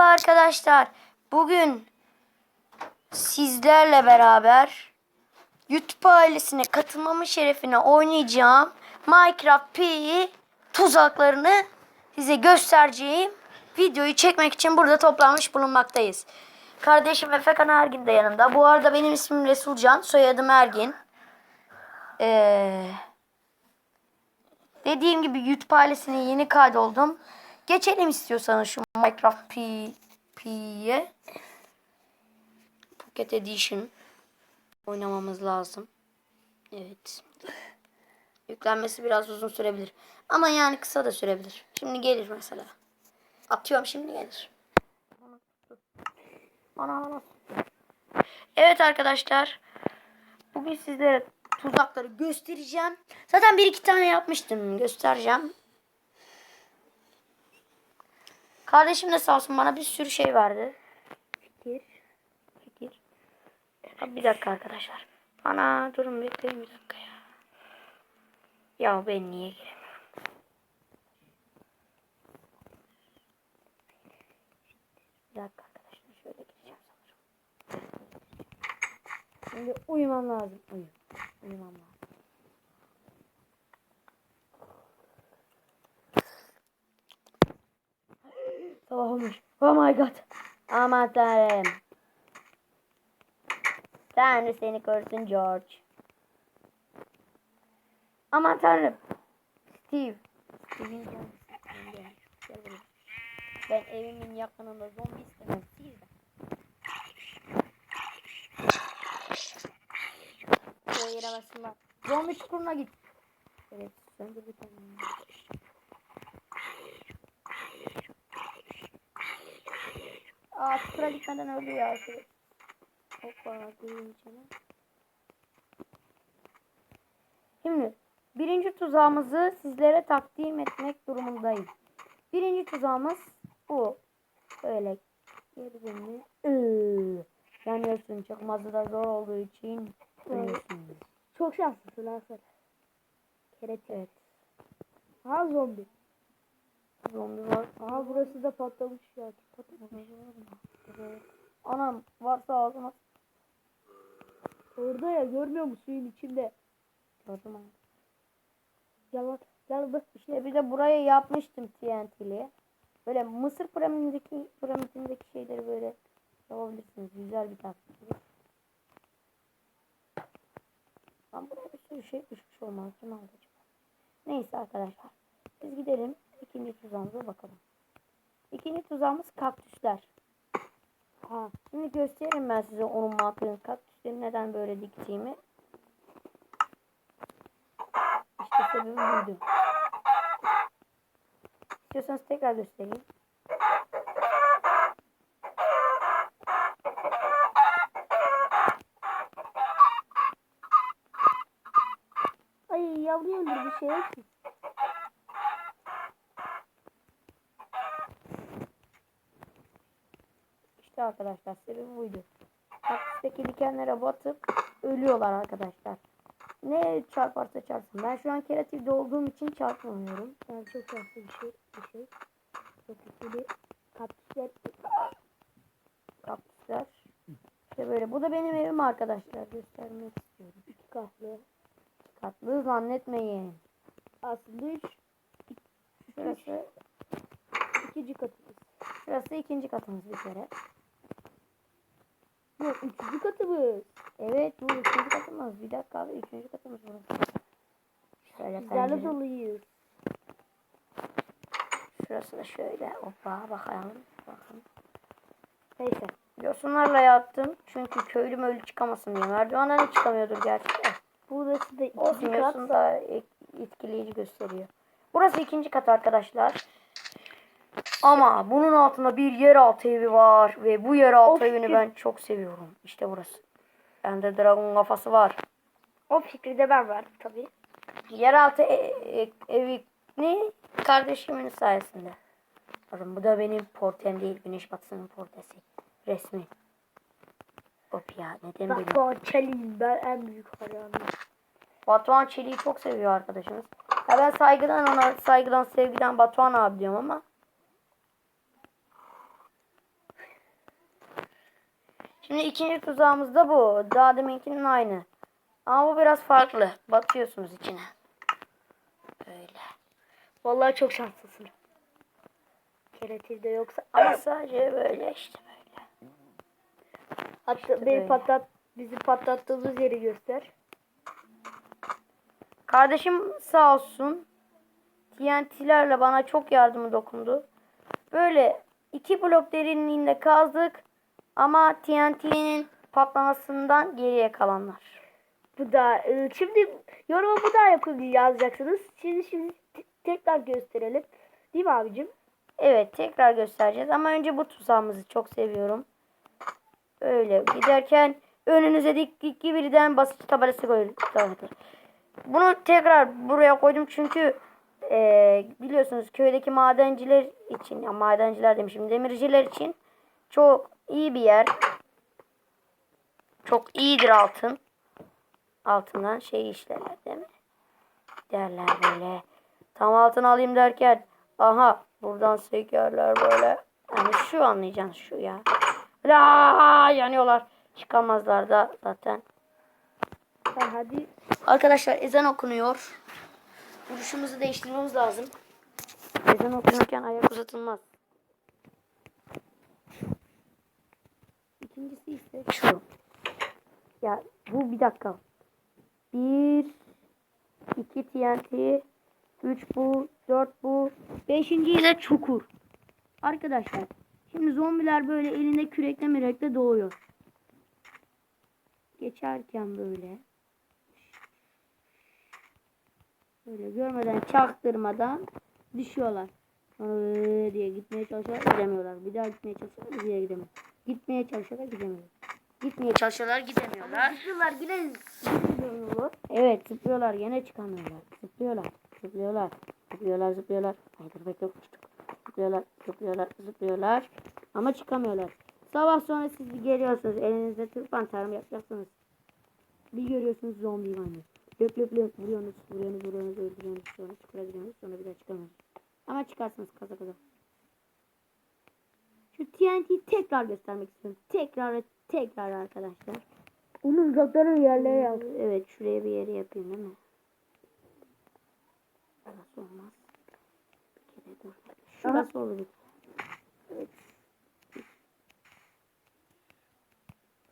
Merhaba arkadaşlar. Bugün sizlerle beraber YouTube ailesine katılmamın şerefine oynayacağım Minecraft P tuzaklarını size göstereceğim videoyu çekmek için burada toplanmış bulunmaktayız. Kardeşim Efekan Ergin de yanımda. Bu arada benim ismim Resulcan, soyadım Ergin. Ee, dediğim gibi YouTube ailesine yeni kaydoldum. Geçelim istiyorsanız şu Minecraft P P'ye. Pocket Edition oynamamız lazım. Evet. Yüklenmesi biraz uzun sürebilir. Ama yani kısa da sürebilir. Şimdi gelir mesela. Atıyorum şimdi gelir. Ana. Evet arkadaşlar. Bugün sizlere tuzakları göstereceğim. Zaten bir iki tane yapmıştım. Göstereceğim. Kardeşim de sağ olsun bana bir sürü şey verdi. Fikir. Fikir. Ya bir dakika arkadaşlar. Ana durun bekleyin bir dakika ya. Ya ben niye giremiyorum? Bir dakika arkadaşlar şöyle gireceğim sanırım. Şimdi uyumam lazım. Uyu. Uyumam lazım. Sabah. Oh my god. Aman tanrım. Tanrı seni korusun George. Aman tanrım. Steve. Steve'in buraya. Ben evimin yakınında zombi istemem. Siz de. Şuraya giremezsin lan. Zombi çukuruna git. Evet. Söndür bir tane. Aa çukura gitmeden öldü ya. Şöyle. Hoppa gireyim içine. Şimdi birinci tuzağımızı sizlere takdim etmek durumundayım. Birinci tuzağımız bu. Böyle girdiğini ıı, yanıyorsun. Çıkması da zor olduğu için ölüyorsun. Çok şanslısın sen. Evet. evet. Ha zombi. Zombi var. Aha burası da patlamış ya. Patlamış. Anam varsa ağzına Orada ya görmüyor musun suyun içinde? gördüm ama. Gel bak. Gel bak. İşte bir de buraya yapmıştım TNT'li. Böyle Mısır piramidindeki piramidindeki şeyleri böyle yapabilirsiniz. Güzel bir taktik. Ben buraya bir sürü şey düşmüş olmaz. Kim aldı acaba? Neyse arkadaşlar. Biz gidelim. İkinci tuzağımıza bakalım. İkinci tuzağımız kaktüsler. Ha, şimdi göstereyim ben size onun mantığını. Kaktüsleri neden böyle diktiğimi. İşte sebebi buydu. İstiyorsanız tekrar göstereyim. Ay yavru öldür bir şey yok ki. İşte arkadaşlar sebebi buydu. Kaktüsteki dikenlere batıp ölüyorlar arkadaşlar. Ne çarparsa çarpsın. Ben şu an keratifde olduğum için çarpmıyorum. Yani çok şanslı bir şey. Bir şey. Çok ikili kaktüsler. Kaktüsler. İşte böyle. Bu da benim evim arkadaşlar. Göstermek istiyorum. iki katlı. Katlı zannetmeyin. Aslında üç. Şurası, ikinci katımız. şurası ikinci katımız bir kere. Yok üçüncü katımız. Evet bu üçüncü katımız. Bir dakika abi üçüncü katımız burası. Şöyle pencere. doluyuz. Şurası da şöyle. Hoppa bakalım. Bakın. Neyse. Yosunlarla yattım. Çünkü köylü möylü çıkamasın diye. Merdivenden de çıkamıyordur gerçi de. Burası da Olsun ikinci kat. yosun da et- etkileyici gösteriyor. Burası ikinci kat arkadaşlar. Ama bunun altında bir yeraltı evi var. Ve bu yeraltı Of, evini ki- ben çok seviyorum. İşte burası. Ender Dragon kafası var. O fikri de ben verdim tabii. Yeraltı e- e- evini kardeşimin sayesinde. Bakın bu da benim portem değil. Güneş batısının portesi. Resmi. Hop ya neden böyle? O Çelik'in ben en büyük hayranıyım. Batuhan Çelik'i çok seviyor arkadaşımız. Ya ben saygıdan ona saygıdan sevgiden Batuhan abi diyorum ama Şimdi ikinci tuzağımız da bu. Daha deminkinin aynı. Ama bu biraz farklı. Batıyorsunuz içine. Böyle. Vallahi çok şanslısın. Keretilde yoksa. Ama sadece böyle işte böyle. Hatta böyle. beni patlat, bizi patlattığımız yeri göster. Kardeşim sağ olsun TNT'lerle bana çok yardımı dokundu. Böyle iki blok derinliğinde kazdık ama TNT'nin patlamasından geriye kalanlar. Bu da e, şimdi yoruma bu da yapın yazacaksınız. Şimdi şimdi te- tekrar gösterelim. Değil mi abicim? Evet tekrar göstereceğiz ama önce bu tuzağımızı çok seviyorum. Böyle giderken önünüze dik dik birden basınç tabelası koyun. Bunu tekrar buraya koydum çünkü eee, biliyorsunuz köydeki madenciler için ya madenciler demişim demirciler için çok iyi bir yer. Çok iyidir altın. Altından şey işlerler değil mi? Derler böyle. Tam altın alayım derken aha buradan sekerler böyle. Yani şu anlayacaksın şu ya. La yanıyorlar. Çıkamazlar da zaten. Ha, hadi. Arkadaşlar ezan okunuyor. Duruşumuzu değiştirmemiz lazım. Ezan okunurken ayak uzatılmaz. İkincisi ise şu. Ya bu bir dakika. Bir, iki TNT, üç bu, dört bu, beşinci de çukur. Arkadaşlar şimdi zombiler böyle elinde kürekle mürekle doğuyor. Geçerken böyle. Böyle görmeden çaktırmadan düşüyorlar. Ee, diye gitmeye çalışıyorlar gidemiyorlar. Bir daha gitmeye çalışıyorlar yere gidemiyorlar. Gitmeye çalışıyorlar gidemiyorlar. Gitmeye çalışıyorlar gidemiyorlar. Zıplıyorlar yine zıplıyorlar. Evet zıplıyorlar gene çıkamıyorlar. Zıplıyorlar zıplıyorlar zıplıyorlar zıplıyorlar. Hayır bekle uçtuk. Zıplıyorlar zıplıyorlar zıplıyorlar. Ama çıkamıyorlar. Sabah sonra siz bir geliyorsunuz elinizde tırpan tarım yapacaksınız. Bir görüyorsunuz zombi var. Löp löp löp vuruyorsunuz vuruyorsunuz vuruyorsunuz öldürüyorsunuz sonra çukura gidiyorsunuz sonra bir daha çıkamıyorsunuz. Ama çıkarsınız kaza kaza. TNT'yi tekrar göstermek istiyorum. Tekrar ve tekrar arkadaşlar. Onu uzaklara yerlere yaz. Evet şuraya bir yere yapayım değil mi? Burası olmaz. Bir kere dur. Şurası olur. Evet.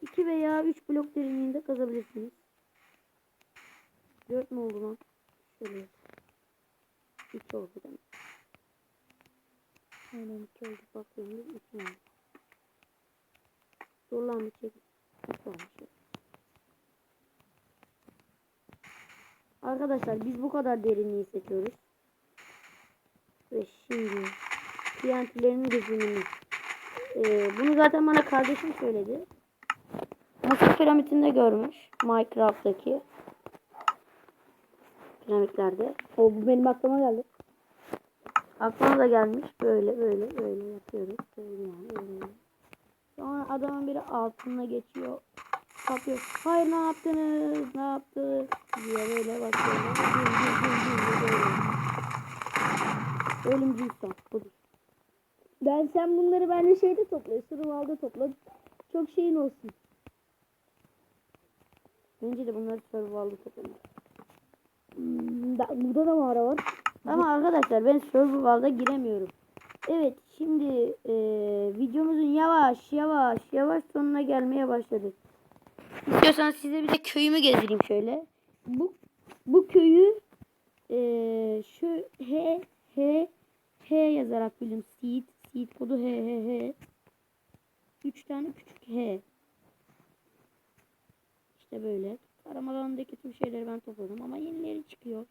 İki veya üç blok derinliğinde kazabilirsiniz. Dört mü oldu lan? Şöyle. İki oldu değil mi? Aynen iki oldu. Bakıyorum. İki oldu. Dur lan bir çek. İki olmuş. Arkadaşlar biz bu kadar derinliği seçiyoruz. Ve şimdi TNT'lerin gözünü. Ee, bunu zaten bana kardeşim söyledi. Mısır piramitinde görmüş. Minecraft'taki piramitlerde. O bu benim aklıma geldi. Aklıma da gelmiş. Böyle böyle böyle yapıyoruz. Böyle yani böyle. Sonra adamın biri altına geçiyor. Kapıyor. Hayır ne yaptınız? Ne yaptınız? diye böyle bakıyorlar. Gül, gül, gül, gül böyle. Ölümcül son. Budur. Ben sen bunları bence şeyde topla. Survival'da topla. Çok şeyin olsun. Bence de bunları survival'da toplanır. Hmm, da- burada da mağara var. Ama arkadaşlar ben survival'da giremiyorum. Evet şimdi e, videomuzun yavaş yavaş yavaş sonuna gelmeye başladık. İstiyorsanız size bir de köyümü gezdireyim şöyle. Bu bu köyü e, şu H H H yazarak bildim. Seed seed kodu H H H. Üç tane küçük H. İşte böyle. Aramalarındaki tüm şeyleri ben topladım ama yenileri çıkıyor.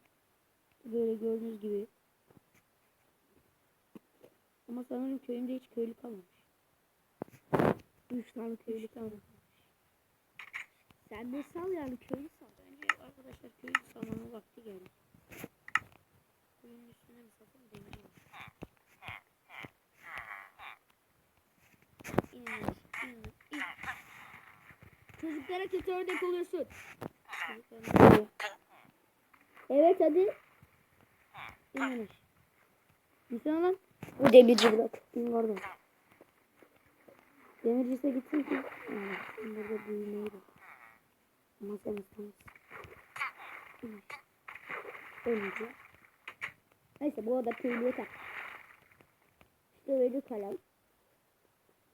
Böyle gördüğünüz gibi. Ama sanırım köyümde hiç köylü kalmamış. Üç tane köylü kalmamış. Sen de sal yani köyü sal. Bence arkadaşlar köyü salmanın vakti geldi. Köyün üstüne mi salsam demir olur. İnin, inin, in. Çocuklara kötü örnek oluyorsun. Evet hadi. İnmiş. İnsana lan. Bu demirci blok. İn oradan. Demircise gitsin ki. Evet, burada büyümeyi bak. Ama sen istemezsin. Ölmeyeceğim. Neyse bu arada köylüye tak. İşte böyle kalem.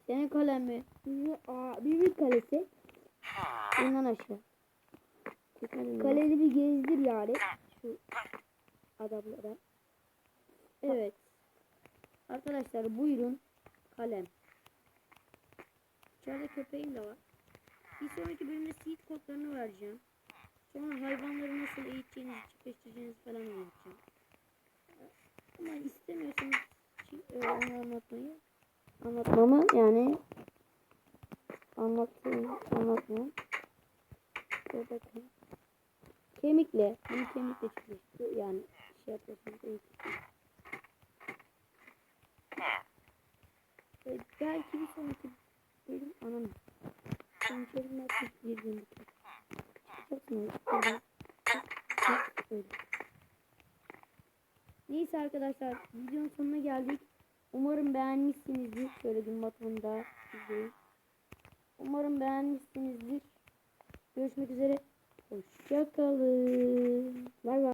Senin kalem mi? Aa, bir kalesi. İnan aşağı. Kaleli bir gezdir yani. Şu adamlara. Evet. Arkadaşlar buyurun kalem. İçeride köpeğim de var. Bir sonraki bölümde seed kodlarını vereceğim. Sonra hayvanları nasıl eğiteceğinizi, çiftleştireceğinizi falan anlatacağım. Ama istemiyorsanız e, onu anlatmayı anlatmamı yani anlatayım, anlatmam. Bakın. Kemikle, bunu kemikle çiftleştir yani şey yapıyorsunuz eğitim. E, belki bir sonraki bölüm anam. Girdiğimi Çıkacaksın öyle. Öyle. Neyse arkadaşlar videonun sonuna geldik. Umarım beğenmişsinizdir. Şöyle gün batımında izleyin. Umarım beğenmişsinizdir. Görüşmek üzere. Hoşçakalın. Bay bay.